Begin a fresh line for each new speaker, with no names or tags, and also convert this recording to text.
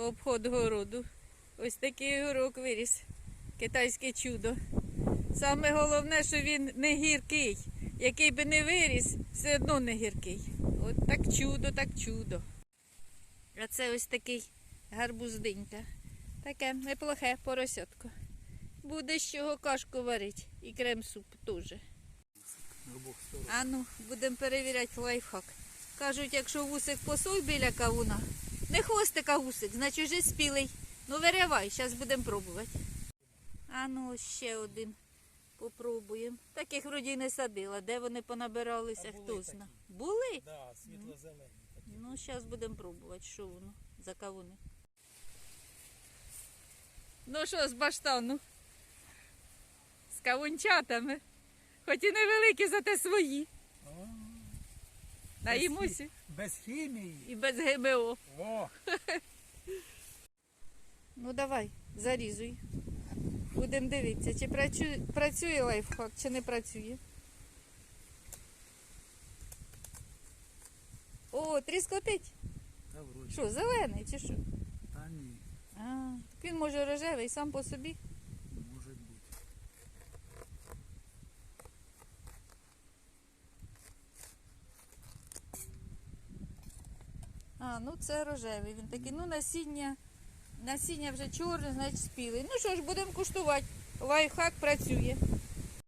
обход городу. Ось такий горок виріс. Китайське чудо. Саме головне, що він не гіркий. Який би не виріс, все одно не гіркий. От так чудо, так чудо. А це ось такий гарбуздинька. Таке неплохе поросятко. Буде з чого кашку варити і крем-суп теж. А ну, будемо перевіряти лайфхак. Кажуть, якщо вусик посой біля кавуна, не хвостика вусик, значить вже спілий. Ну виривай, зараз будемо пробувати. А ну, ще один. Попробуємо. Таких вроді не садила. Де вони понабиралися, хто
такі.
зна. Були?
Да, світло-зелені.
Ну, зараз будемо пробувати, що воно за кавуни. Ну що з баштану? З кавунчатами. Хоч і невеликі, зате свої. Наїмося
Без хімії.
і без ГМО.
О,
Ну давай, зарізуй. Будемо дивитися, чи працює, працює лайфхак, чи не працює. О, тріскотить.
та вроді.
Що, зелений чи що?
Та ні,
А, так він може рожевий сам по собі.
може бути.
Ну це рожевий. Він такий, ну насіння, насіння вже чорне, значить спілий. Ну що ж, будемо куштувати. Лайфхак працює.